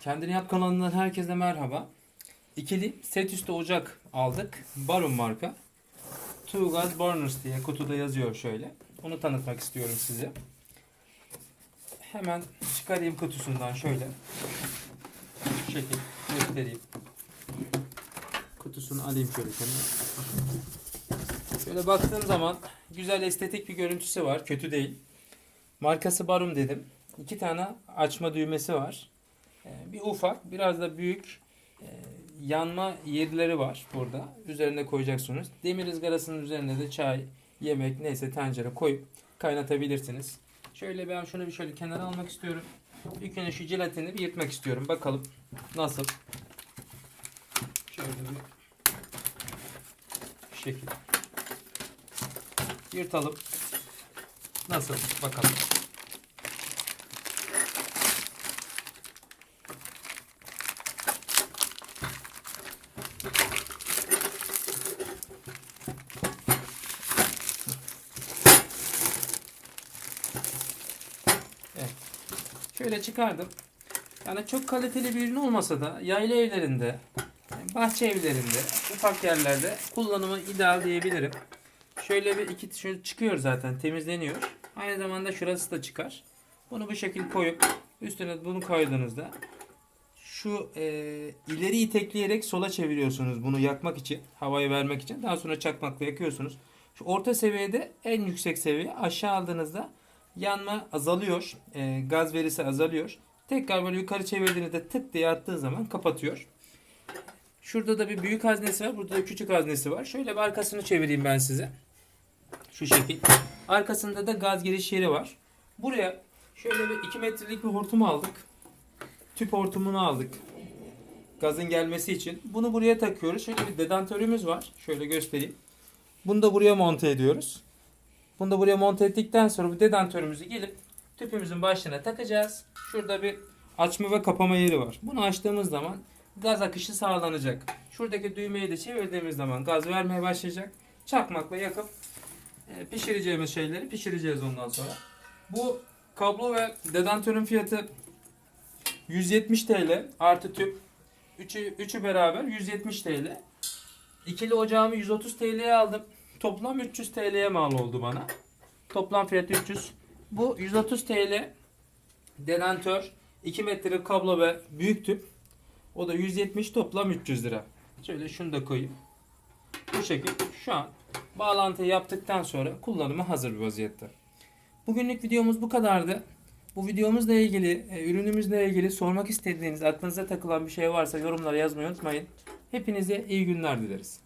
Kendini Yap kanalından herkese merhaba. İkili set üstü ocak aldık. Barum marka. Two Gas Burners diye kutuda yazıyor şöyle. Onu tanıtmak istiyorum size. Hemen çıkarayım kutusundan şöyle. Şu şekil göstereyim. Kutusunu alayım şöyle kenara. Şöyle baktığım zaman güzel estetik bir görüntüsü var. Kötü değil. Markası Barum dedim. İki tane açma düğmesi var. Ee, Bir ufak, biraz da büyük e, yanma yerleri var burada. Üzerine koyacaksınız. Demir ızgarasının üzerine de çay, yemek neyse tencere koyup kaynatabilirsiniz. Şöyle ben şunu bir şöyle kenara almak istiyorum. İlk önce şu jelatini bir yırtmak istiyorum. Bakalım nasıl. Şöyle bir şu şekilde. Yırtalım. Nasıl? Bakalım. Evet. Şöyle çıkardım. Yani çok kaliteli bir ürün olmasa da yayla evlerinde, bahçe evlerinde, ufak yerlerde kullanımı ideal diyebilirim. Şöyle bir iki şu çıkıyor zaten temizleniyor. Aynı zamanda şurası da çıkar. Bunu bu şekilde koyup üstüne bunu koyduğunuzda şu e, ileri itekleyerek sola çeviriyorsunuz bunu yakmak için, havayı vermek için. Daha sonra çakmakla yakıyorsunuz. Şu orta seviyede en yüksek seviye aşağı aldığınızda yanma azalıyor. e, gaz verisi azalıyor. Tekrar böyle yukarı çevirdiğinizde tık diye attığı zaman kapatıyor. Şurada da bir büyük haznesi var. Burada da küçük haznesi var. Şöyle bir arkasını çevireyim ben size. Şu şekil. Arkasında da gaz giriş yeri var. Buraya şöyle bir 2 metrelik bir hortum aldık. Tüp hortumunu aldık. Gazın gelmesi için. Bunu buraya takıyoruz. Şöyle bir dedantörümüz var. Şöyle göstereyim. Bunu da buraya monte ediyoruz. Bunu da buraya monte ettikten sonra bu dedantörümüzü gelip tüpümüzün başına takacağız. Şurada bir açma ve kapama yeri var. Bunu açtığımız zaman gaz akışı sağlanacak. Şuradaki düğmeyi de çevirdiğimiz zaman gaz vermeye başlayacak. Çakmakla yakıp e, pişireceğimiz şeyleri pişireceğiz ondan sonra. Bu kablo ve dedantörün fiyatı 170 TL artı tüp. Üçü, üçü beraber 170 TL. İkili ocağımı 130 TL'ye aldım. Toplam 300 TL'ye mal oldu bana. Toplam fiyatı 300. Bu 130 TL dedantör, 2 metre kablo ve büyük tüp. O da 170 toplam 300 lira. Şöyle şunu da koyayım. Bu şekilde şu an bağlantı yaptıktan sonra kullanıma hazır bir vaziyette. Bugünlük videomuz bu kadardı. Bu videomuzla ilgili, e, ürünümüzle ilgili sormak istediğiniz, aklınıza takılan bir şey varsa yorumlara yazmayı unutmayın. Hepinize iyi günler dileriz.